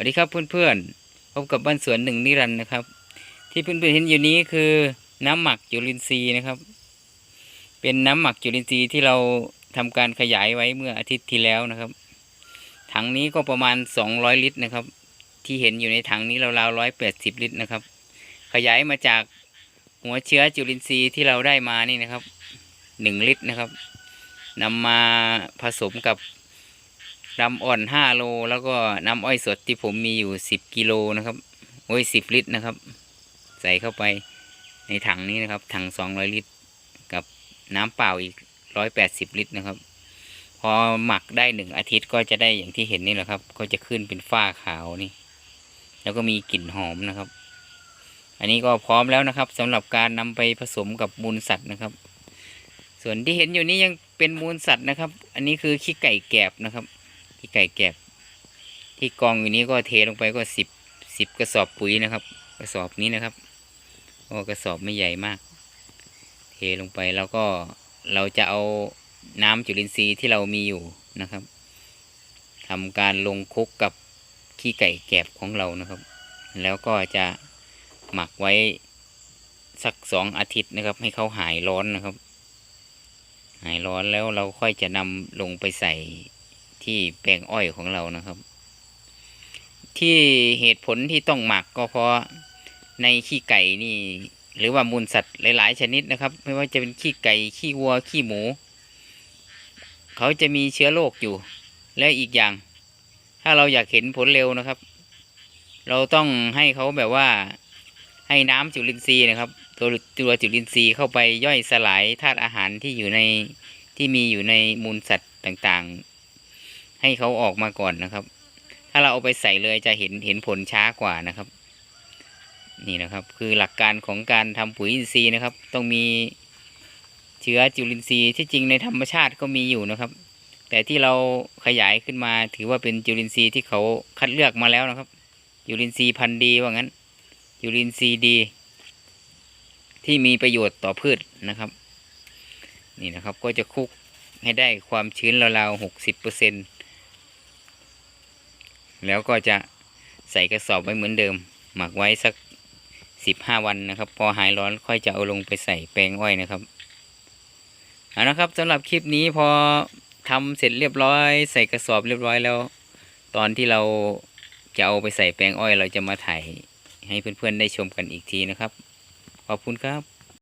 วัสดีครับเพื่อนๆพบกับบ้านสวนหนึ่งนิรันดร์นะครับ ที่เพื่อนๆเห็นอยู่นี้คือน้ำหมักจุลินทรีย์นะครับ เป็นน้ำหมักจุลินทรีย์ที่เราทำการขยายไว้เมื่ออาทิตย์ที่แล้วนะครับ ถังนี้ก็ประมาณ 200 ลิตรนะครับ ที่เห็นอยู่ในถังนี้ราวๆร้อยแปดสิบลิตรนะครับ ขยายมาจากหัวเชื้อจุลินทรีย์ที่เราได้มานี่นะครับหนึ่งลิตรนะครับนำมาผสมกับ ดำอ่อนห้าโล แล้วก็น้ำอ้อยสดที่ผมมีอยู่สิบกิโลนะครับ โอ้ยสิบลิตรนะครับ ใส่เข้าไปในถังนี้นะครับ ถังสองร้อยลิตร กับน้ำเปล่าอีกร้อยแปดสิบลิตรนะครับ พอหมักได้หนึ่งอาทิตย์ก็จะได้อย่างที่เห็นนี่แหละครับ ก็จะขึ้นเป็นฝ้าขาวนี่ แล้วก็มีกลิ่นหอมนะครับ อันนี้ก็พร้อมแล้วนะครับสำหรับการนำไปผสมกับมูลสัตว์นะครับ ส่วนที่เห็นอยู่นี้ยังเป็นมูลสัตว์นะครับ อันนี้คือขี้ไก่แกบนะครับ ที่ไก่แกบที่กองอยู่นี้ก็เทลงไปก็สิบสิบกระสอบปุ๋ยนะครับ กระสอบนี้นะครับโอ้กระสอบไม่ใหญ่มาก เทลงไปแล้วก็เราจะเอาน้ำจุลินทรีย์ที่เรามีอยู่นะครับทำการลงคุกกับขี้ไก่แกบของเรานะครับ แล้วก็จะหมักไว้สักสองอาทิตย์นะครับ ให้เขาหายร้อนนะครับ หายร้อนแล้วเราค่อยจะนำลงไปใส่ ที่แปลงอ้อยของเรานะครับ ที่เหตุผลที่ต้องหมักก็เพราะในขี้ไก่นี่ หรือว่ามูลสัตว์หลาย ๆ ชนิดนะครับ ไม่ว่าจะเป็นขี้ไก่ขี้วัวขี้หมู เขาจะมีเชื้อโรคอยู่ และอีกอย่าง ถ้าเราอยากเห็นผลเร็วนะครับ เราต้องให้เขาแบบว่าให้น้ำจุลินทรีย์นะครับ ตัวตัวจุลินทรีย์เข้าไปย่อยสลายธาตุอาหารที่อยู่ในที่มีอยู่ในมูลสัตว์ต่างๆ ให้เขาออกมาก่อนนะครับ ถ้าเราเอาไปใส่เลยจะเห็นเห็นผลช้ากว่านะครับ นี่นะครับ คือหลักการของการทำปุ๋ยอินทรีย์นะครับ ต้องมีเชื้อจุลินทรีย์ที่จริงในธรรมชาติก็มีอยู่นะครับ แต่ที่เราขยายขึ้นมาถือว่าเป็นจุลินทรีย์ที่เขาคัดเลือกมาแล้วนะครับจุลินทรีย์พันธุ์ดีว่างั้นจุลินทรีย์ดี ที่มีประโยชน์ต่อพืชนะครับ นี่นะครับก็จะคุกให้ได้ความชื้นราวๆหกสิบเปอร์เซ็นต์ แล้วก็จะใส่กระสอบไว้เหมือนเดิม หมักไว้สักสิบห้าวันนะครับ พอหายร้อนค่อยจะเอาลงไปใส่แปลงอ้อยนะครับเอานะครับสำหรับคลิปนี้พอทำเสร็จเรียบร้อย ใส่กระสอบเรียบร้อยแล้ว ตอนที่เราจะเอาไปใส่แปลงอ้อย เราจะมาถ่ายให้เพื่อนๆได้ชมกันอีกทีนะครับ ขอบคุณครับ